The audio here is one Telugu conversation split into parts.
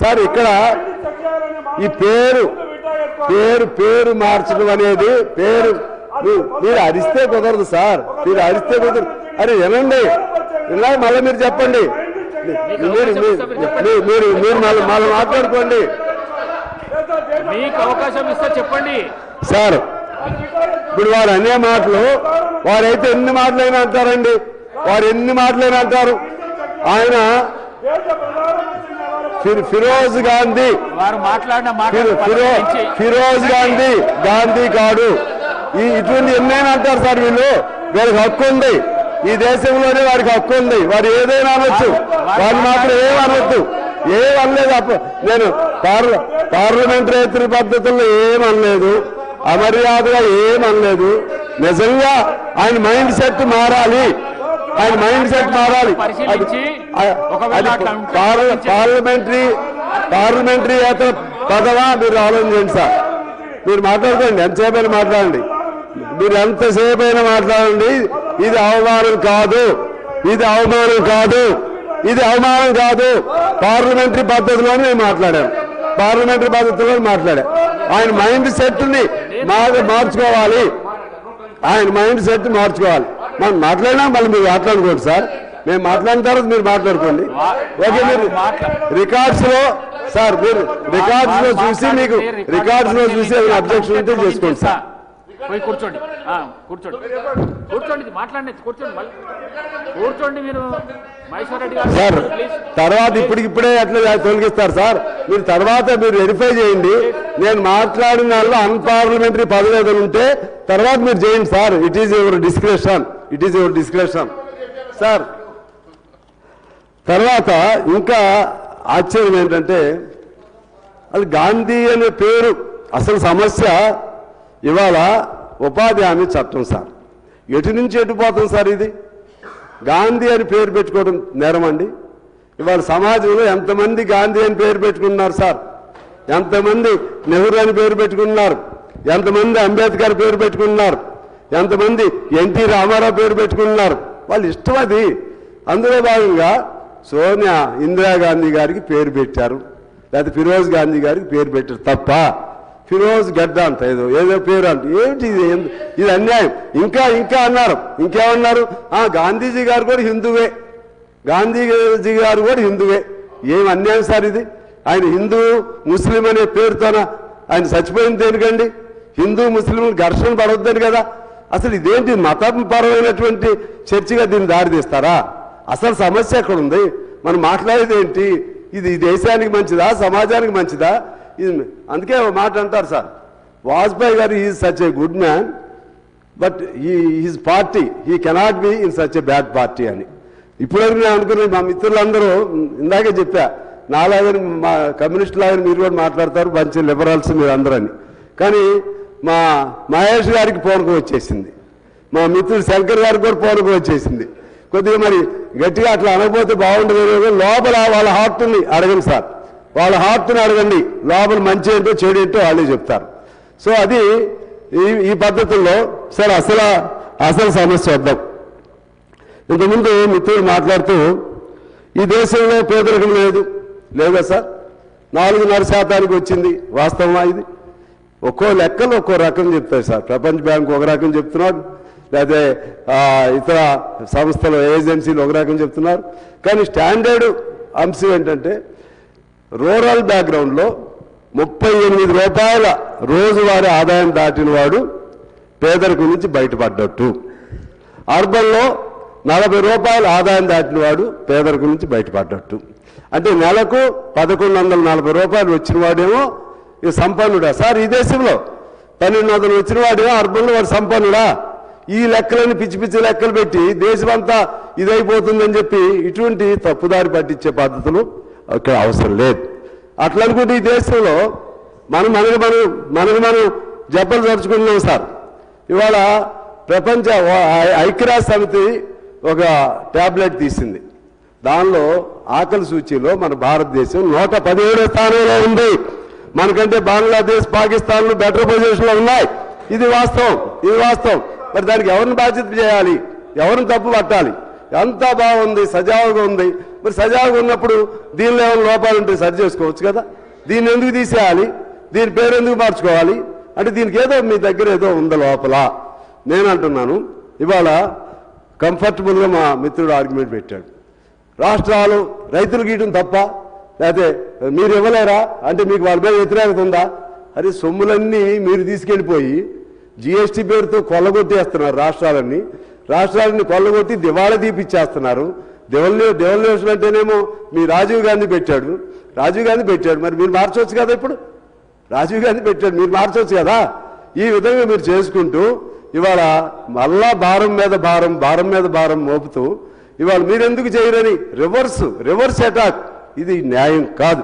సార్ ఇక్కడ ఈ పేరు పేరు పేరు మార్చడం అనేది పేరు మీరు అరిస్తే కుదరదు సార్. మీరు అరిస్తే కుదరదు. అరే వినండి. ఇలా మళ్ళీ మీరు చెప్పండి. మీరు మీరు- మీరు- మళ్ళీ మళ్ళీ మాట్లాడుకోండి. మీకు అవకాశం ఇస్తే చెప్పండి. సార్ ఇప్పుడు వారు అనే మాటలు వారైతే ఎన్ని మాటలైనా అంటారండి? వారు ఎన్ని మాటలైనా అంటారు? ఆయన ఫిరోజ్ గాంధీ. వారు మాట్లాడిన ఫిరోజ్ గాంధీ గాంధీ కాడు. ఈ ఇటువంటి ఎన్నైనా అంటారు సార్ వీళ్ళు. వీళ్ళకి హక్కు ఉంది. ఈ దేశంలోనే వారికి హక్కు ఉంది. వారు ఏదైనా అనొచ్చు. వారు మాత్రం ఏం అనొద్దు ఏం అనలేదు. అప్ప నేను పార్ల పార్లమెంటరీ పద్ధతుల్లో ఏం అనలేదు. అమర్యాదగా ఏం అనలేదు. నిజంగా ఆయన మైండ్ సెట్ మారాలి. ఆయన మైండ్ సెట్ మారాలి. పార్లమెంటరీ పార్లమెంటరీ ఏతర పదవా? మీరు ఆలోచించండి సార్. మీరు మాట్లాడుకోండి. ఎంతసేపైనా మాట్లాడండి. మీరు ఎంతసేపు అయినా మాట్లాడండి. ఇది అవమానం కాదు. ఇది అవమానం కాదు. ఇది అవమానం కాదు. పార్లమెంటరీ పద్ధతిలోనే నేను మాట్లాడాను. పార్లమెంటరీ పద్ధతిలో మాట్లాడా. ఆయన మైండ్ సెట్ని మా- మార్చుకోవాలి. ఆయన మైండ్ సెట్ మార్చుకోవాలి. మనం మాట్లాడినా మళ్ళీ మీరు మాట్లాడుకోండి సార్. మేము మాట్లాడిన తర్వాత మీరు మాట్లాడుకోండి. ఓకే మీరు రికార్డ్స్లో సార్ మీరు రికార్డ్స్లో చూసి మీకు రికార్డ్స్లో చూసి అబ్జెక్షన్ ఉంటే చేసుకోండి సార్. పోయి కూర్చోండి. కూర్చోండి. కూర్చోండి ఇది మాట్లాడండి కూర్చోండి మళ్ళీ. కూర్చోండి మీరు మహేశ్వర్ రెడ్డి గారు. సార్ తర్వాత ఇప్పటికిప్పుడే అట్లా తొలగిస్తారు సార్. మీరు తర్వాత మీరు వెరిఫై చేయండి. నేను మాట్లాడిన దానిలో అన్పార్లమెంటరీ పదవి ఏదైనా ఉంటే తర్వాత మీరు చేయండి sir. It is your description it is your description sir తర్వాత ఇంకా ఆశ్చర్యం ఏంటంటే అది గాంధీ అనే పేరు అసలు సమస్య ఇవాళ ఉపాధి హామీ చట్టం సార్. ఎటు నుంచి ఎటు పోతుంది సార్ ఇది? గాంధీ అని పేరు పెట్టుకోవడం నేరం అండి. ఇవాళ సమాజంలో ఎంతమంది గాంధీ అని పేరు పెట్టుకున్నారు సార్? ఎంతమంది నెహ్రూ అని పేరు పెట్టుకున్నారు ఎంతమంది అంబేద్కర్ పేరు పెట్టుకున్నారు ఎంతమంది ఎన్టీ రామారావు పేరు పెట్టుకున్నారు వాళ్ళు ఇష్టం అది. అందులో భాగంగా సోనియా ఇందిరాగాంధీ గారికి పేరు పెట్టారు. లేకపోతే ఫిరోజ్ గాంధీ గారికి పేరు పెట్టారు తప్ప ఫిరోజ్ గడ్డ అంట ఏదో ఏదో పేరు అంట. ఏంటి ఇది? ఇది అన్యాయం. ఇంకా ఇంకా అన్నారు. ఇంకేమన్నారు? ఆ గాంధీజీ గారు కూడా హిందువే. గాంధీజీ గారు కూడా హిందువే. ఏం అన్యాయం సార్ ఇది? ఆయన హిందూ ముస్లిం అనే పేరుతోన ఆయన చచ్చిపోయింది దేనికండి? హిందూ ముస్లింలు ఘర్షణ పడవద్దని కదా. అసలు ఇదేంటి మతపరమైనటువంటి చర్చగా దీన్ని దారితీస్తారా అసలు సమస్య ఎక్కడుంది? మనం మాట్లాడేది ఏంటి? ఇది దేశానికి మంచిదా? సమాజానికి మంచిదా? ఇది అందుకే ఒక మాట అంటారు sir. Vajpayee garu is such a good man but ఈ his party he cannot be in such a bad party అని. ఇప్పుడైనా నేను అనుకున్నాను మా మిత్రులందరూ ఇందాకే చెప్పా నాలాగని మా కమ్యూనిస్ట్ లాగా మీరు కూడా మాట్లాడతారు మంచి లిబరల్స్ మీరు అందరని. కానీ మా మహేష్ గారికి పోనుకు వచ్చేసింది. మా మిత్రుడు శంకర్ గారికి కూడా పోనుకు వచ్చేసింది. కొద్దిగా మరి గట్టిగా అట్లా అనకపోతే బాగుండదు లోపల వాళ్ళ హార్ట్ని అడగండి సార్. వాళ్ళ హార్ట్ని అడగండి లోపల మంచి ఏంటో చెడు ఏంటో వాళ్ళే చెప్తారు. సో అది ఈ ఈ పద్ధతుల్లో సరే అసలు అసలు సమస్య వద్దాం. ఇంతకుముందు మిత్రులు మాట్లాడుతూ ఈ దేశంలో పేదరికం లేదు. లేదా సార్ నాలుగున్నర శాతానికి వచ్చింది వాస్తవమా ఇది? ఒక్కో లెక్కలు ఒక్కో రకం చెప్తారు సార్. ప్రపంచ బ్యాంక్ ఒక రకం చెప్తున్నాడు లేదా ఆ, ఇతర సంస్థలు ఏజెన్సీలు ఒక రకం చెప్తున్నారు. కానీ స్టాండర్డ్ అంశం ఏంటంటే రూరల్ బ్యాక్గ్రౌండ్లో ముప్పై ఎనిమిది రూపాయల రోజువారీ ఆదాయం దాటిన వాడు పేదరికం నుంచి బయటపడ్డట్టు. అర్బన్లో నలభై రూపాయల ఆదాయం దాటిన వాడు పేదరికం నుంచి బయటపడ్డట్టు. అంటే నెలకు పదకొండు వందల నలభై రూపాయలు వచ్చిన వాడేమో ఇక సంపన్నుడా. సార్ ఈ దేశంలో పన్నెండు వందలు వచ్చిన వాడేమో అర్బన్లో వాడు సంపన్నుడా? ఈ లెక్కలని పిచ్చి పిచ్చి లెక్కలు పెట్టి దేశమంతా ఇదైపోతుందని చెప్పి ఇటువంటి తప్పుదారి పట్టించే పద్ధతులు ఇక్కడ అవసరం లేదు. అట్లా అనుకుంటే ఈ దేశంలో మనం మనకి మనం మనకి మనం జబ్బలు తరుచుకుంటున్నాం సార్. ఇవాళ ప్రపంచ ఐక్యరాజ్య సమితి ఒక ట్యాబ్లెట్ తీసింది. దానిలో ఆకలి సూచీలో మన భారతదేశం నూట పదిహేడో స్థానంలో ఉంది. మనకంటే బంగ్లాదేశ్ పాకిస్తాన్లు బెటర్ పొజిషన్లో ఉన్నాయి. ఇది వాస్తవం ఇది వాస్తవం. మరి దానికి ఎవరిని బాధ్యత చేయాలి? ఎవరిని తప్పు పట్టాలి? ఎంత బాగుంది సజావుగా ఉంది. మరి సజావుగా ఉన్నప్పుడు దీనిలో ఏమైనా లోపాలు ఉంటే సరి చేసుకోవచ్చు కదా. దీన్ని ఎందుకు తీసేయాలి? దీని పేరు ఎందుకు మార్చుకోవాలి? అంటే దీనికి ఏదో మీ దగ్గర ఏదో ఉందా లోపల. నేను అంటున్నాను ఇవాళ కంఫర్టబుల్గా మా మిత్రుడు ఆర్గ్యుమెంట్ పెట్టాడు. రాష్ట్రాలు రైతులు గీయటం తప్ప లేకపోతే మీరు ఇవ్వలేరా? అంటే మీకు వాళ్ళ మీద వ్యతిరేకత ఉందా? అరే సొమ్ములన్నీ మీరు తీసుకెళ్ళిపోయి జిఎస్టీ పేరుతో కొల్లగొట్టేస్తున్నారు రాష్ట్రాలన్నీ. రాష్ట్రాలన్నీ కొల్లగొట్టి దివాళా తీపిచ్చేస్తున్నారు. దివల్యూ డెవల్యూషన్ అంటేనేమో మీ రాజీవ్ గాంధీ పెట్టాడు. రాజీవ్ గాంధీ పెట్టాడు. మరి మీరు మార్చవచ్చు కదా ఇప్పుడు? రాజీవ్ గాంధీ పెట్టాడు. మీరు మార్చవచ్చు కదా? ఈ విధంగా మీరు చేసుకుంటూ ఇవాళ మళ్ళా భారం మీద భారం భారం మీద భారం మోపుతూ ఇవాళ మీరెందుకు చేయరని? Reverse reverse attack. ఇది న్యాయం కాదు.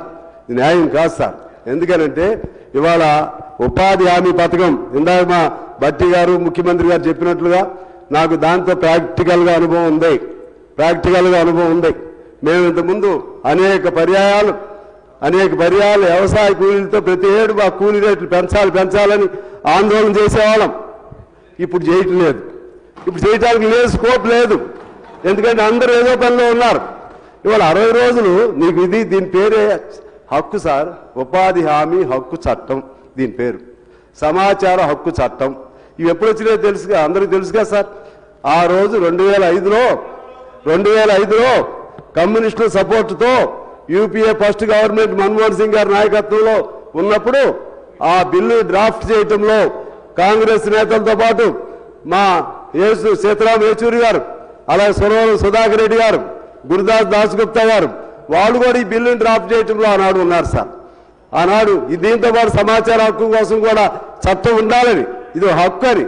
ఇది న్యాయం కాదు సార్. ఎందుకనంటే ఇవాళ ఉపాధి హామీ పథకం ఇందాక మా బట్టి గారు ముఖ్యమంత్రి గారు చెప్పినట్లుగా నాకు దాంతో ప్రాక్టికల్గా అనుభవం ఉంది. ప్రాక్టికల్గా అనుభవం ఉంది. మేము ఇంతకుముందు అనేక పర్యాయాలు అనేక పర్యాలు వ్యవసాయ కూలీలతో ప్రతి ఏడు మా కూలీ రేట్లు పెంచాలి పెంచాలని ఆందోళన చేసేవాళ్ళం. ఇప్పుడు చేయటం లేదు. ఇప్పుడు చేయటానికి లేదు స్కోప్ లేదు. ఎందుకంటే అందరూ ఏదో పనిలో ఉన్నారు. ఇవాళ అరవై రోజులు నీకు ఇది దీని పేరే హక్కు సార్. ఉపాధి హామీ హక్కు చట్టం దీని పేరు. సమాచార హక్కు చట్టం. ఇవి ఎప్పుడు వచ్చినాయో తెలుసుగా అందరికీ తెలుసుగా సార్. ఆ రోజు రెండు వేల ఐదులో రెండు వేల ఐదులో కమ్యూనిస్టుల సపోర్టుతో UPA first government Manmohan Singh గారి నాయకత్వంలో ఉన్నప్పుడు ఆ బిల్లు డ్రాఫ్ట్ చేయటంలో కాంగ్రెస్ నేతలతో పాటు మా యేసు సీతారాం యేచూరి గారు అలాగే సురవరం సుధాకర్ రెడ్డి గారు గురుదాస్ దాస్గుప్తా గారు వాళ్ళు కూడా ఈ బిల్లును డ్రాఫ్ట్ చేయటంలో ఆనాడు ఉన్నారు సార్. ఆనాడు దీంతో పాటు సమాచార హక్కు కోసం కూడా చట్టం ఉండాలని ఇది హక్కు అని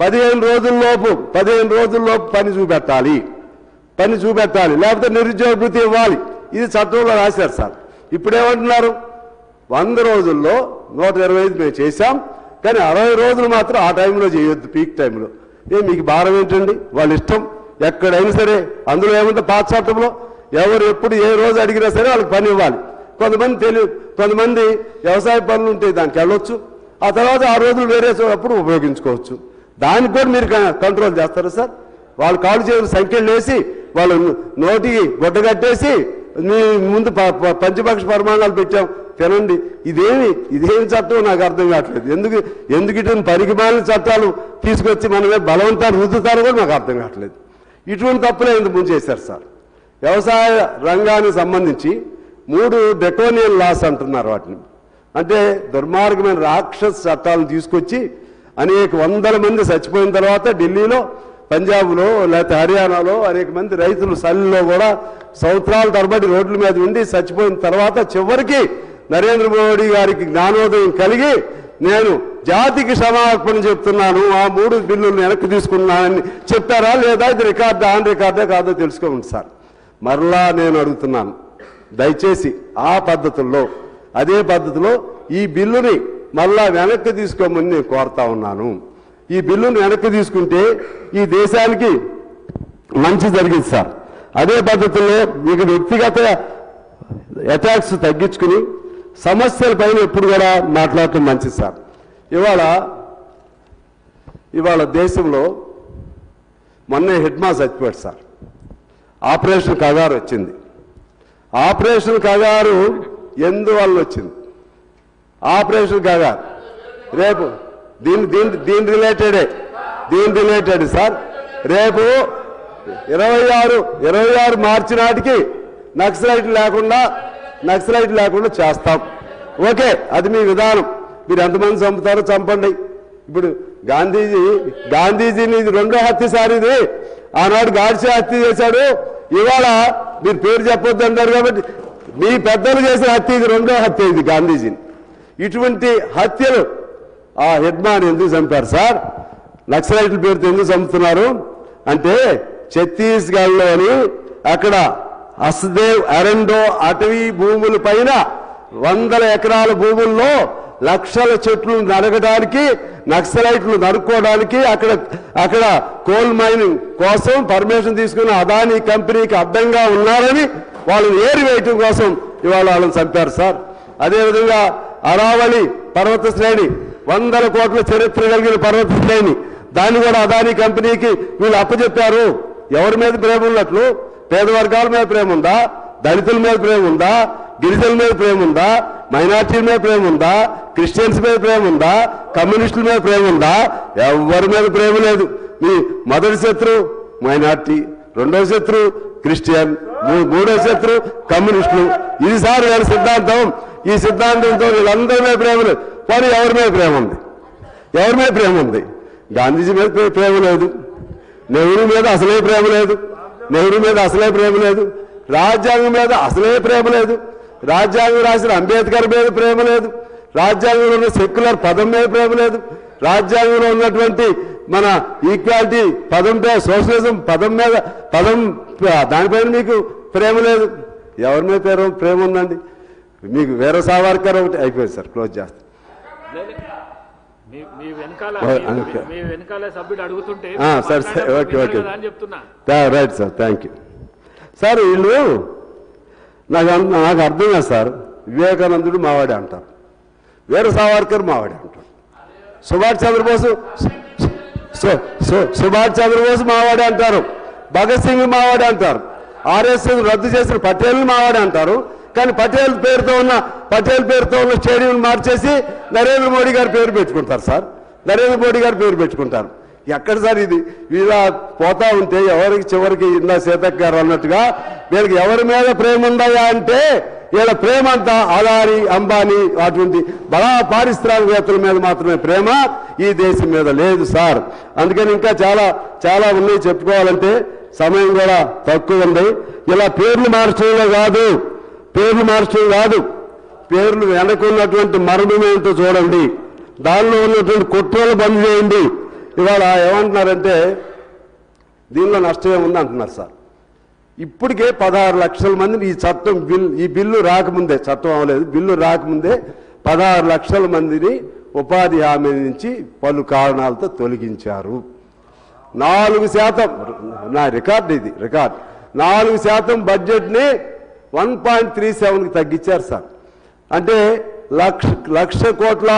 పదిహేను రోజుల్లోపు పదిహేను రోజుల్లోపు పని చూపెట్టాలి. పని చూపెట్టాలి లేకపోతే నిరుద్యోగ భృతి ఇవ్వాలి. ఇది చట్టంలో రాశారు సార్. ఇప్పుడేమంటున్నారు? వంద రోజుల్లో నూట ఇరవై ఐదు మేము చేశాం కానీ అరవై రోజులు మాత్రం ఆ టైంలో చేయొద్దు పీక్ టైంలో. ఏ మీకు భారం ఏంటండి? వాళ్ళ ఇష్టం. ఎక్కడైనా సరే అందులో ఏమంటే పాత చట్టంలో ఎవరు ఎప్పుడు ఏ రోజు అడిగినా సరే వాళ్ళకి పని ఇవ్వాలి. కొంతమంది తెలియ కొంతమంది వ్యవసాయ పనులు ఉంటే దానికి వెళ్ళొచ్చు. ఆ తర్వాత ఆ రోజులు వేరే అప్పుడు ఉపయోగించుకోవచ్చు. దానికి కూడా మీరు కంట్రోల్ చేస్తారా సార్? వాళ్ళు కాల్ చేసిన సంఖ్యలు వేసి వాళ్ళు నోటికి గుడ్డ కట్టేసి మీ ముందు ప- ప- పంచపక్ష పరిమాణాలు పెట్టాం. తినండి. ఇదేమి ఇదేమి చట్టం? నాకు అర్థం కావట్లేదు. ఎందుకు ఎందుకు ఇటువంటి పరిగిమాలిన చట్టాలు తీసుకొచ్చి మనమే బలవంతాన్ని రుద్దుతారో కూడా నాకు అర్థం కావట్లేదు. ఇటువంటి తప్పులే ఇంత ముందు చేశారు సార్. వ్యవసాయ రంగానికి సంబంధించి మూడు డెకోనియన్ లాస్ అంటున్నారు వాటిని. అంటే దుర్మార్గమైన రాక్షస చట్టాలను తీసుకొచ్చి అనేక వందల మంది చచ్చిపోయిన తర్వాత ఢిల్లీలో పంజాబ్లో లేకపోతే హర్యానాలో అనేక మంది రైతులు సల్లిలో కూడా సంవత్సరాల తరబడి రోడ్ల మీద ఉండి చచ్చిపోయిన తర్వాత చివరికి నరేంద్ర మోడీ గారికి జ్ఞానోదయం కలిగి నేను జాతికి క్షమాపణ చెప్తున్నాను ఆ మూడు బిల్లులు వెనక్కి తీసుకున్నానని చెప్పారా లేదా ఇది రికార్డు ఆన్ రికార్డే కాదో తెలుసుకోండి సార్. మరలా నేను అడుగుతున్నాను దయచేసి ఆ పద్ధతుల్లో అదే పద్ధతిలో ఈ బిల్లుని మళ్ళా వెనక్కి తీసుకోమని నేను కోరుతా ఉన్నాను. ఈ బిల్లుని వెనక్కి తీసుకుంటే ఈ దేశానికి మంచి జరిగింది సార్. అదే పద్ధతిలో మీకు వ్యక్తిగత అటాక్స్ తగ్గించుకుని సమస్యలపైన ఎప్పుడు కూడా మాట్లాడటం మంచిది సార్. ఇవాళ ఇవాళ దేశంలో మొన్నే హెడ్ మాస్ చచ్చిపోయాడు సార్. ఆపరేషన్ కగారు వచ్చింది. ఆపరేషన్ కగారు ఎందువల్ల వచ్చింది? ఆపరేషన్ కగారు. రేపు దీని దీని దీని రిలేటెడే. దీని రిలేటెడ్ సార్. రేపు ఇరవై ఆరు ఇరవై ఆరు మార్చి నాటికి నక్సలైట్ లేకుండా నక్సలైట్ లేకుండా చేస్తాం. ఓకే అది మీ విధానం. మీరు ఎంతమంది చంపుతారో చంపండి. ఇప్పుడు గాంధీజీ గాంధీజీని ఇది రెండో హత్య సార్ ఇది. ఆనాడు గాడ్సే హత్య చేశాడు. ఇవాళ మీరు పేరు చెప్పొద్దు అంటారు కాబట్టి మీ పెద్దలు చేసిన హత్య ఇది రెండో హత్య ఇది గాంధీజీని. ఇటువంటి హత్యలు ఆ హెడ్మాన్ ఎందుకు చంపారు సార్? నక్సలైట్ల పేరుతో ఎందుకు చంపుతున్నారు? అంటే ఛత్తీస్గఢ్లోని అక్కడ హస్దేవ్ అరెండో అటవీ భూముల పైన వందల ఎకరాల భూముల్లో లక్షల చెట్లు నరగడానికి నక్సలైట్లు నరుక్కోవడానికి అక్కడ అక్కడ కోల్ మైనింగ్ కోసం పర్మిషన్ తీసుకున్న అదానీ కంపెనీకి అడ్డంగా ఉన్నారని వాళ్ళని ఏరివేయటం కోసం ఇవాళ వాళ్ళని చంపారు సార్. అదేవిధంగా అరావళి పర్వత శ్రేణి వందల కోట్ల చరిత్ర కలిగిన పర్వత శ్రేణి దాన్ని కూడా అదానీ కంపెనీకి వీళ్ళు అప్పచెప్పారు. ఎవరి మీద ప్రేమ ఉన్నట్లు? పేద వర్గాల మీద ప్రేమ ఉందా? దళితుల మీద ప్రేమ ఉందా? గిరిజనుల మీద ప్రేమ ఉందా? మైనార్టీల మీద ప్రేమ ఉందా? క్రిస్టియన్స్ మీద ప్రేమ ఉందా? కమ్యూనిస్టుల మీద ప్రేమ ఉందా? ఎవరి మీద ప్రేమ లేదు. మీ మొదటి శత్రు మైనార్టీ రెండవ శత్రువు క్రిస్టియన్ మూడో శత్రు కమ్యూనిస్టులు. ఇది సార్ వీళ్ళ సిద్ధాంతం. ఈ సిద్ధాంతంతో వీళ్ళందరి మీద ప్రేమ లేదు. వారు ఎవరి మీద ప్రేమ ఉంది? ఎవరి మీద ప్రేమ ఉంది? గాంధీజీ మీద ప్రేమ లేదు. నెహ్రూ మీద అసలే ప్రేమ లేదు. నెహ్రూ మీద అసలే ప్రేమ లేదు. రాజ్యాంగం మీద అసలే ప్రేమ లేదు. రాజ్యాంగం రాసిన అంబేద్కర్ మీద ప్రేమ లేదు. రాజ్యాంగంలో ఉన్న సెక్యులర్ పదం మీద ప్రేమ లేదు. రాజ్యాంగంలో ఉన్నటువంటి మన ఈక్వాలిటీ పదం సోషలిజం పదం మీద పదం దానిపైన మీకు ప్రేమ లేదు. ఎవరి మీద ప్రేమ ప్రేమ ఉందండి? మీకు వేరే సావర్కర్ ఒకటి అయిపోయింది సార్. క్లోజ్ చేస్తాను సరే, okay, okay. Right sir thank you. Sir వీళ్ళు నాకు నాకు అర్థం కాదు సార్. వివేకానందుడు మావాడే అంటారు. వీర సావర్కర్ మావాడే అంటారు. సుభాష్ చంద్రబోసు సుభాష్ చంద్రబోస్ మావాడే అంటారు. భగత్ సింగ్ మావాడే అంటారు. ఆర్ఎస్ఎస్ రద్దు చేసిన పటేల్ మావాడే అంటారు. కానీ పటేల్ పేరుతో ఉన్న పటేల్ పేరుతో ఉన్న స్టేడియం మార్చేసి నరేంద్ర మోడీ గారి పేరు పెట్టుకుంటారు సార్. నరేంద్ర మోడీ గారి పేరు పెట్టుకుంటారు ఎక్కడ సార్ ఇది? ఇలా పోతా ఉంటే ఎవరికి చివరికి ఇందా సీతక్ గారు అన్నట్టుగా వీళ్ళకి ఎవరి మీద ప్రేమ ఉందయా అంటే వీళ్ళ ప్రేమ అంతా అదాని అంబానీ అటువంటి బలా పారిశ్రామికవేత్తల మీద మాత్రమే ప్రేమ ఈ దేశం మీద లేదు సార్. అందుకని ఇంకా చాలా చాలా ఉన్నాయి చెప్పుకోవాలంటే సమయం కూడా తక్కువ ఉంది. ఇలా పేర్లు మార్చడంలో కాదు. పేర్లు మార్చడం కాదు. పేర్లు వెనకున్నటువంటి మరణం ఏంటో చూడండి. దానిలో ఉన్నటువంటి కుట్రలు బంద్ చేయండి. ఇవాళ ఏమంటున్నారంటే దీనిలో నష్టం ఏముంది అంటున్నారు సార్. ఇప్పటికే పదహారు లక్షల మందిని ఈ చట్టం బిల్ ఈ బిల్లు రాకముందే చట్టం అవ్వలేదు బిల్లు రాకముందే పదహారు లక్షల మందిని ఉపాధి హామీ నుంచి పలు కారణాలతో తొలగించారు. నాలుగు శాతం నా రికార్డు ఇది రికార్డు. నాలుగు శాతం బడ్జెట్ని వన్ పాయింట్ త్రీ సెవెన్కి తగ్గించారు సార్. అంటే లక్ష లక్ష కోట్ల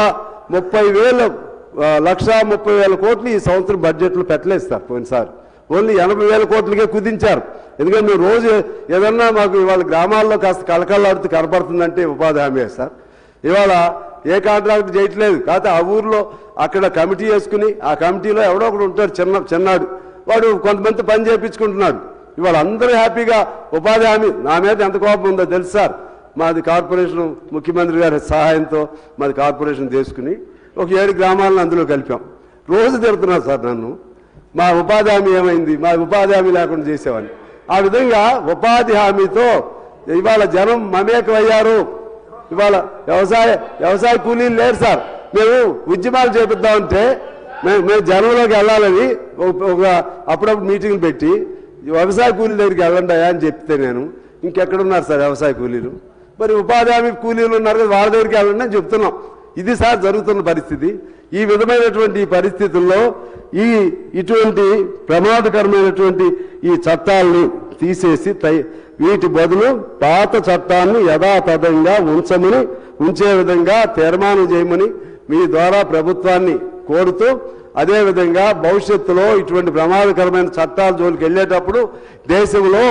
ముప్పై వేల లక్ష ముప్పై వేల కోట్లు ఈ సంవత్సరం బడ్జెట్లో పెట్టలేదు సార్ పోయినసారి. ఓన్లీ ఎనభై వేల కోట్లకే కుదించారు. ఎందుకంటే మేము రోజు ఏదన్నా మాకు ఇవాళ గ్రామాల్లో కాస్త కలకల్లాడుతూ కనపడుతుందంటే ఉపాధి హామీ సార్. ఇవాళ ఏ కాంట్రాక్ట్ చేయట్లేదు. కాకపోతే ఆ ఊర్లో అక్కడ కమిటీ వేసుకుని ఆ కమిటీలో ఎవడో ఒకడు ఉంటాడు చిన్న చిన్నాడు. వాడు కొంతమంది పని చేయించుకుంటున్నాడు ఇవాళ అందరూ హ్యాపీగా ఉపాధి హామీ నా మీద ఎంత కోపం ఉందో తెలుసు సార్. మాది కార్పొరేషన్ ముఖ్యమంత్రి గారి సహాయంతో మాది కార్పొరేషన్ తీసుకుని ఒక ఏడు గ్రామాలను అందులో కలిపాం. రోజు తిడుతున్నారు సార్ నన్ను. మా ఉపాధి హామీ ఏమైంది? మా ఉపాధి హామీ లేకుండా చేసేవాడిని. ఆ విధంగా ఉపాధి హామీతో ఇవాళ జనం మమేకమయ్యారు. ఇవాళ వ్యవసాయ వ్యవసాయ కూలీలు లేరు సార్. మేము ఉద్యమాలు చేపిద్దామంటే మేము మేము జనంలోకి వెళ్ళాలని ఒక- అప్పుడప్పుడు మీటింగ్లు పెట్టి వ్యవసాయ కూలీల దగ్గరికి వెళ్ళండి అని చెప్తే నేను ఇంకెక్కడున్నారు సార్ వ్యవసాయ కూలీలు? మరి ఉపాధి హామీ కూలీలు ఉన్నారు కదా వాళ్ళ దగ్గరికి వెళ్ళండి అని చెప్తున్నాం. ఇది సార్ జరుగుతున్న పరిస్థితి. ఈ విధమైనటువంటి పరిస్థితుల్లో ఈ ఇటువంటి ప్రమాదకరమైనటువంటి ఈ చట్టాలని తీసేసి వీటి బదులు పాత చట్టాన్ని యథాతథంగా ఉంచమని ఉంచే విధంగా తీర్మానం చేయమని మీ ద్వారా ప్రభుత్వాన్ని కోరుతూ అదేవిధంగా భవిష్యత్తులో ఇటువంటి ప్రమాదకరమైన చట్టాల జోలికి వెళ్ళేటప్పుడు దేశంలో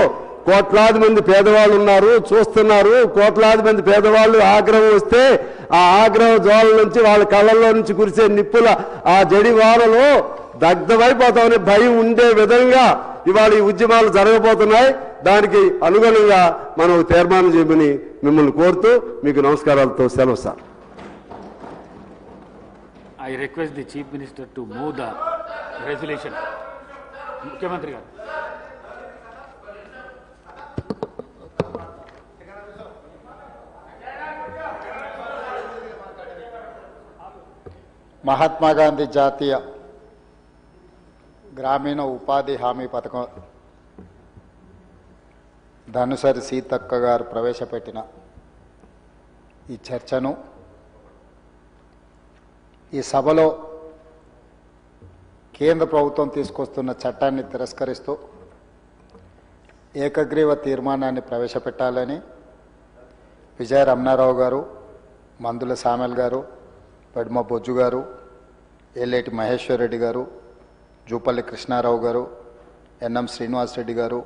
కోట్లాది మంది పేదవాళ్ళు ఉన్నారు చూస్తున్నారు. కోట్లాది మంది పేదవాళ్ళు ఆగ్రహం వస్తే ఆ ఆగ్రహ జోల నుంచి వాళ్ళ కళ్ళల్లో నుంచి కురిసే నిప్పుల ఆ జడివారలో దగ్ధమైపోతామని భయం ఉండే విధంగా ఇవాళ ఈ ఉద్యమాలు జరగబోతున్నాయి. దానికి అనుగుణంగా మనం తీర్మానం చేయమని మిమ్మల్ని కోరుతూ మీకు నమస్కారాలతో సెలవు sir. I request the chief minister to move the resolution ముఖ్యమంత్రి గారు మహాత్మా గాంధీ జాతీయ గ్రామీణ ఉపాధి హామీ పథకం ధనుసరి సీతక్క గారు ప్రవేశపెట్టిన ఈ చర్చను ఈ సభలో కేంద్ర ప్రభుత్వం తీసుకొస్తున్న చట్టాన్ని తిరస్కరిస్తూ ఏకగ్రీవ తీర్మానాన్ని ప్రవేశపెట్టాలని విజయ రమణారావు గారు మందుల సామెల్ గారు పెడమ బొజ్జు గారు ఏలేటి మహేశ్వర్ రెడ్డి గారు జూపల్లి కృష్ణారావు గారు ఎన్ఎం శ్రీనివాస్ రెడ్డి గారు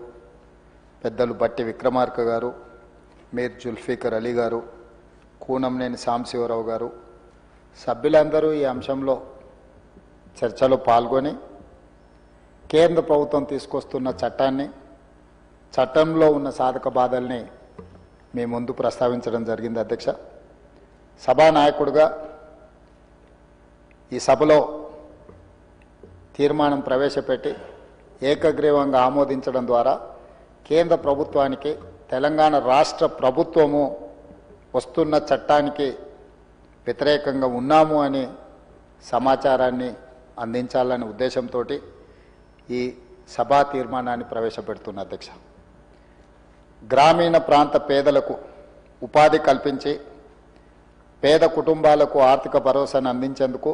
పెద్దలు బట్టి విక్రమార్క గారు మీర్ జుల్ఫీకర్ అలీ గారు కూనంనేని సాంశివరావు గారు సభ్యులందరూ ఈ అంశంలో చర్చలో పాల్గొని కేంద్ర ప్రభుత్వం తీసుకొస్తున్న చట్టాన్ని చట్టంలో ఉన్న సాధక బాధల్ని మీ ముందు ప్రస్తావించడం జరిగింది అధ్యక్ష. సభానాయకుడుగా ఈ సభలో తీర్మానం ప్రవేశపెట్టి ఏకగ్రీవంగా ఆమోదించడం ద్వారా కేంద్ర ప్రభుత్వానికి తెలంగాణ రాష్ట్ర ప్రభుత్వము వస్తున్న చట్టానికి వ్యతిరేకంగా ఉన్నాము అని సమాచారాన్ని అందించాలనే ఉద్దేశంతో ఈ సభా తీర్మానాన్ని ప్రవేశపెడుతున్న అధ్యక్ష. గ్రామీణ ప్రాంత పేదలకు ఉపాధి కల్పించి పేద కుటుంబాలకు ఆర్థిక భరోసాను అందించేందుకు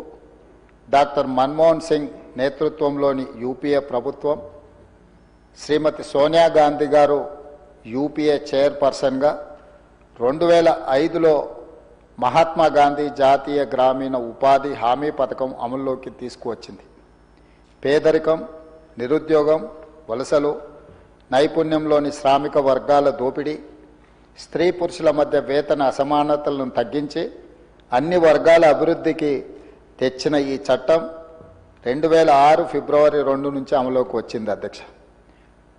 డాక్టర్ మన్మోహన్ సింగ్ నేతృత్వంలోని యూపీఏ ప్రభుత్వం శ్రీమతి సోనియా గాంధీ గారు యూపీఏ చైర్పర్సన్గా రెండు వేల ఐదులో మహాత్మా గాంధీ జాతీయ గ్రామీణ ఉపాధి హామీ పథకం అమల్లోకి తీసుకువచ్చింది. పేదరికం నిరుద్యోగం వలసలు నైపుణ్యంలోని శ్రామిక వర్గాల దోపిడీ స్త్రీ పురుషుల మధ్య వేతన అసమానతలను తగ్గించి అన్ని వర్గాల అభివృద్ధికి తెచ్చిన ఈ చట్టం రెండు వేల ఆరు ఫిబ్రవరి రెండు నుంచి అమలులోకి వచ్చింది అధ్యక్ష.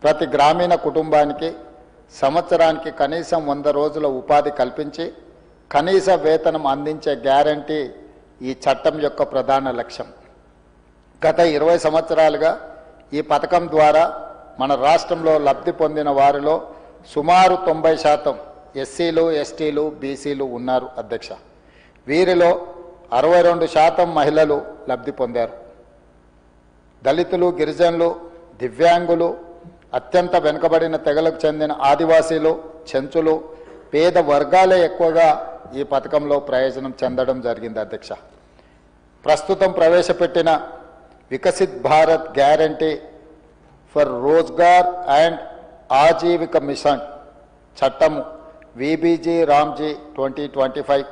ప్రతి గ్రామీణ కుటుంబానికి సంవత్సరానికి కనీసం వంద రోజుల ఉపాధి కల్పించి కనీస వేతనం అందించే గ్యారంటీ ఈ చట్టం యొక్క ప్రధాన లక్ష్యం. గత ఇరవై సంవత్సరాలుగా ఈ పథకం ద్వారా మన రాష్ట్రంలో లబ్ధి పొందిన వారిలో సుమారు తొంభై శాతం ఎస్సీలు ఎస్టీలు బీసీలు ఉన్నారు అధ్యక్ష. వీరిలో అరవై రెండు శాతం మహిళలు లబ్ధి పొందారు. దళితులు గిరిజనులు దివ్యాంగులు అత్యంత వెనుకబడిన తెగలకు చెందిన ఆదివాసీలు చెంచులు పేద వర్గాలే ఎక్కువగా ఈ పథకంలో ప్రయోజనం చెందడం జరిగింది అధ్యక్ష. ప్రస్తుతం ప్రవేశపెట్టిన Viksit Bharat guarantee for Rozgar and Ajeevika mission చట్టము VBG Ramji twenty twenty five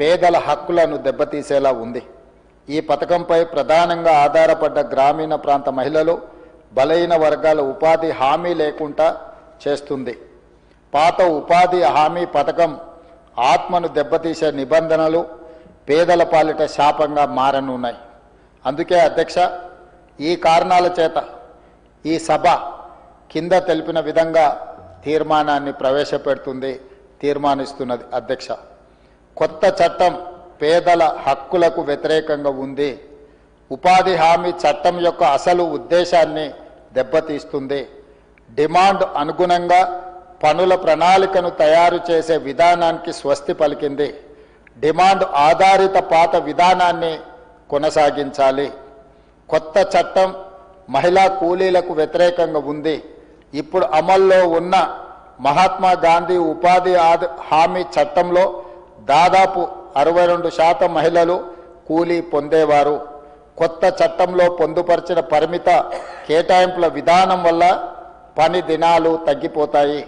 పేదల హక్కులను దెబ్బతీసేలా ఉంది. ఈ పథకంపై ప్రధానంగా ఆధారపడ్డ గ్రామీణ ప్రాంత మహిళలు బలహీన వర్గాల ఉపాధి హామీ లేకుండా చేస్తుంది. పాత ఉపాధి హామీ పథకం ఆత్మను దెబ్బతీసే నిబంధనలు పేదల పాలిట శాపంగా మారనున్నాయి. అందుకే అధ్యక్ష ఈ కారణాల చేత ఈ సభ కింద తెలిపిన విధంగా తీర్మానాన్ని ప్రవేశపెడుతుంది తీర్మానిస్తున్నది అధ్యక్ష. కొత్త చట్టం పేదల హక్కులకు వ్యతిరేకంగా ఉంది. ఉపాధి హామీ చట్టం యొక్క అసలు ఉద్దేశాన్ని దెబ్బతీస్తుంది. డిమాండ్ అనుగుణంగా పనుల ప్రణాళికను తయారు చేసే విధానానికి స్వస్తి పలికింది. డిమాండ్ ఆధారిత పాత విధానాన్ని కొనసాగించాలి. కొత్త చట్టం మహిళా కూలీలకు వ్యతిరేకంగా ఉంది. ఇప్పుడు అమల్లో ఉన్న మహాత్మా గాంధీ ఉపాధి హామీ చట్టంలో దాదాపు అరవై రెండు శాతం మహిళలు కూలీ పొందేవారు. కొత్త చట్టంలో పొందుపరిచిన పరిమిత కేటాయింపుల విధానం వల్ల పని దినాలు తగ్గిపోతాయి.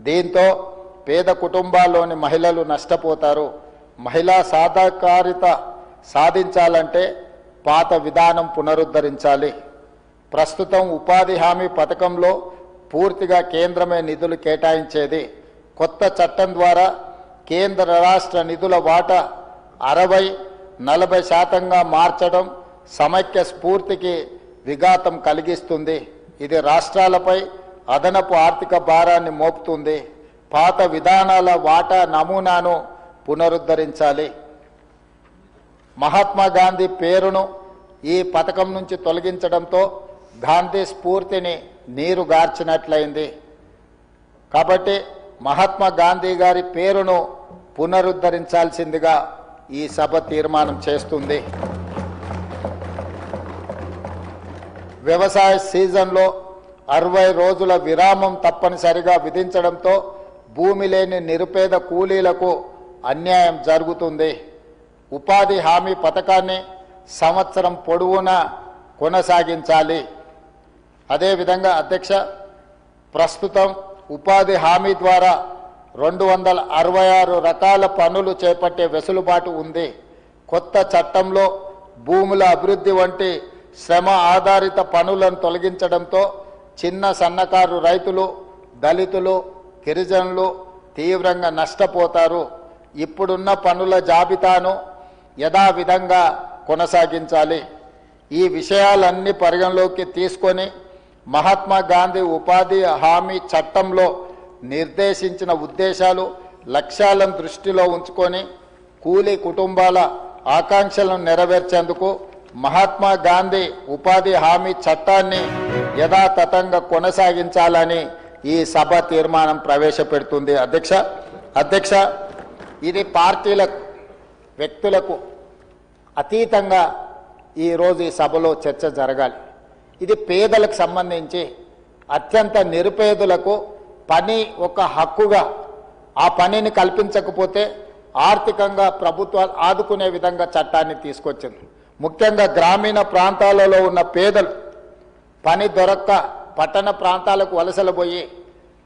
దీంతో పేద కుటుంబాల్లోని మహిళలు నష్టపోతారు. మహిళా సాధకారిత సాధించాలంటే పాత విధానం పునరుద్ధరించాలి. ప్రస్తుతం ఉపాధి హామీ పథకంలో పూర్తిగా కేంద్రమే నిధులు కేటాయించేది. కొత్త చట్టం ద్వారా కేంద్ర రాష్ట్ర నిధుల వాటా అరవై నలభై శాతంగా మార్చడం సమైక్య స్ఫూర్తికి విఘాతం కలిగిస్తుంది. ఇది రాష్ట్రాలపై అదనపు ఆర్థిక భారాన్ని మోపుతుంది. పాత విధానాల వాటా నమూనాను పునరుద్ధరించాలి. మహాత్మా గాంధీ పేరును ఈ పథకం నుంచి తొలగించడంతో గాంధీ స్ఫూర్తిని నీరు గార్చినట్లయింది. కాబట్టి మహాత్మా గాంధీ గారి పేరును పునరుద్ధరించాల్సిందిగా ఈ సభ తీర్మానం చేస్తుంది. వ్యవసాయ సీజన్లో అరవై రోజుల విరామం తప్పనిసరిగా విధించడంతో భూమి లేని నిరుపేద కూలీలకు అన్యాయం జరుగుతుంది. ఉపాధి హామీ పథకాన్ని సంవత్సరం పొడవునా కొనసాగించాలి. అదేవిధంగా అధ్యక్ష ప్రస్తుతం ఉపాధి హామీ ద్వారా రెండు వందల అరవై ఆరు రకాల పనులు చేపట్టే వెసులుబాటు ఉంది. కొత్త చట్టంలో భూముల అభివృద్ధి వంటి శ్రమ ఆధారిత పనులను తొలగించడంతో చిన్న సన్నకారు రైతులు దళితులు గిరిజనులు తీవ్రంగా నష్టపోతారు. ఇప్పుడున్న పనుల జాబితాను యథావిధంగా కొనసాగించాలి. ఈ విషయాలన్నీ పరిగణలోకి తీసుకొని మహాత్మా గాంధీ ఉపాధి హామీ చట్టంలో నిర్దేశించిన ఉద్దేశాలు లక్ష్యాలను దృష్టిలో ఉంచుకొని కూలీ కుటుంబాల ఆకాంక్షలను నెరవేర్చేందుకు మహాత్మా గాంధీ ఉపాధి హామీ చట్టాన్ని యథాతథంగా కొనసాగించాలని ఈ సభ తీర్మానం ప్రవేశపెడుతుంది. అధ్యక్ష అధ్యక్ష ఇది పార్టీలకు వ్యక్తులకు అతీతంగా ఈరోజు ఈ సభలో చర్చ జరగాలి. ఇది పేదలకు సంబంధించి అత్యంత నిరుపేదలకు పని ఒక హక్కుగా ఆ పనిని కల్పించకపోతే ఆర్థికంగా ప్రభుత్వాలు ఆదుకునే విధంగా చట్టాన్ని తీసుకొచ్చింది. ముఖ్యంగా గ్రామీణ ప్రాంతాలలో ఉన్న పేదలు పని దొరక్క పట్టణ ప్రాంతాలకు వలసలు పోయి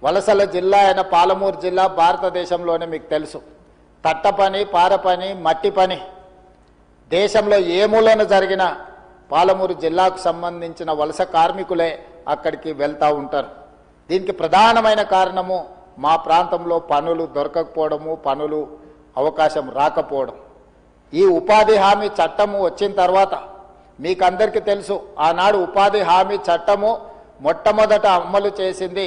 వలసల జిల్లా అయిన పాలమూరు జిల్లా భారతదేశంలోనే మీకు తెలుసు. తట్ట పని పార పని మట్టి పని. దేశంలో ఏ మూలన జరిగిన పాలమూరు జిల్లాకు సంబంధించిన వలస కార్మికులే అక్కడికి వెళ్తూ ఉంటారు. దీనికి ప్రధానమైన కారణము మా ప్రాంతంలో పనులు దొరకకపోవడము పనులు అవకాశం రాకపోవడం. ఈ ఉపాధి హామీ చట్టము వచ్చిన తర్వాత మీకు అందరికీ తెలుసు ఆనాడు ఉపాధి హామీ చట్టము మొట్టమొదట అమలు చేసింది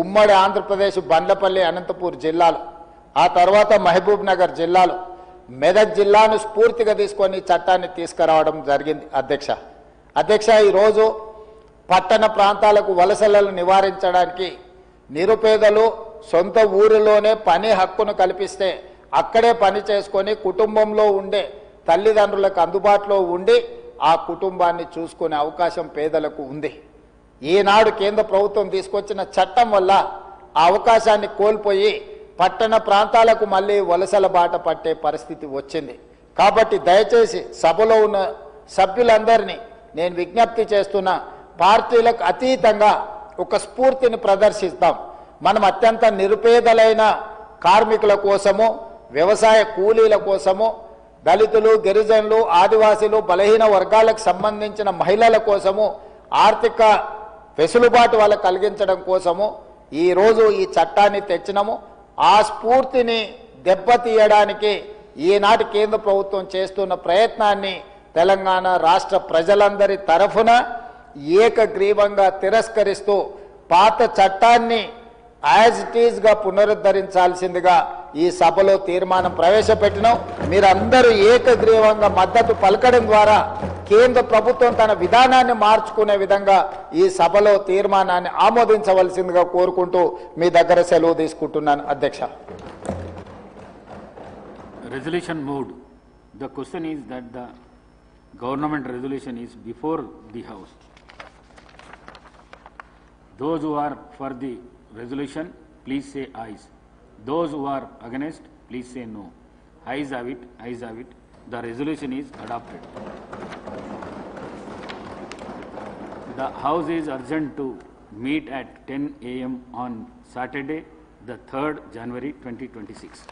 ఉమ్మడి ఆంధ్రప్రదేశ్ బండ్లపల్లి అనంతపూర్ జిల్లాలో ఆ తర్వాత మహబూబ్ నగర్ జిల్లాలో. మెదక్ జిల్లాను స్ఫూర్తిగా తీసుకొని చట్టాన్ని తీసుకురావడం జరిగింది అధ్యక్ష. అధ్యక్ష ఈరోజు పట్టణ ప్రాంతాలకు వలసలను నివారించడానికి నిరుపేదలు సొంత ఊరిలోనే పని హక్కును కల్పిస్తే అక్కడే పని చేసుకొని కుటుంబంలో ఉండే తల్లిదండ్రులకు అందుబాటులో ఉండి ఆ కుటుంబాన్ని చూసుకునే అవకాశం పేదలకు ఉంది. ఈనాడు కేంద్ర ప్రభుత్వం తీసుకొచ్చిన చట్టం వల్ల ఆ అవకాశాన్ని కోల్పోయి పట్టణ ప్రాంతాలకు మళ్ళీ వలసల బాట పట్టే పరిస్థితి వచ్చింది. కాబట్టి దయచేసి సభలో ఉన్న సభ్యులందరినీ నేను విజ్ఞప్తి చేస్తున్న పార్టీలకు అతీతంగా ఒక స్ఫూర్తిని ప్రదర్శిస్తాం. మనం అత్యంత నిరుపేదలైన కార్మికుల కోసము వ్యవసాయ కూలీల కోసము దళితులు గిరిజనులు ఆదివాసీలు బలహీన వర్గాలకు సంబంధించిన మహిళల కోసము ఆర్థిక వెసులుబాటు వాళ్ళకు కలిగించడం కోసము ఈరోజు ఈ చట్టాన్ని తెచ్చినము. ఆ స్ఫూర్తిని దెబ్బతీయడానికి ఈనాటి కేంద్ర ప్రభుత్వం చేస్తున్న ప్రయత్నాన్ని తెలంగాణ రాష్ట్ర ప్రజలందరి తరఫున ఏకగ్రీవంగా తిరస్కరిస్తూ పాత చట్టాన్ని యాజ్ ఇట్ ఈజ్గా పునరుద్ధరించాల్సిందిగా ఈ సభలో తీర్మానం ప్రవేశపెట్టినాం. మీరందరూ ఏకగ్రీవంగా మద్దతు పలకడం ద్వారా కేంద్ర ప్రభుత్వం తన విధానాన్ని మార్చుకునే విధంగా ఈ సభలో తీర్మానాన్ని ఆమోదించవలసిందిగా కోరుకుంటూ మీ దగ్గర సెలవు తీసుకుంటున్నాను అధ్యక్ష. Resolution moved. The question is that the government resolution is before the house those are for the resolution please say ayes Those who are against, please say no. Ayes have it, ayes have it. The resolution is adopted. The House is urgent to meet at 10 a.m. on Saturday, the 3rd January 2026.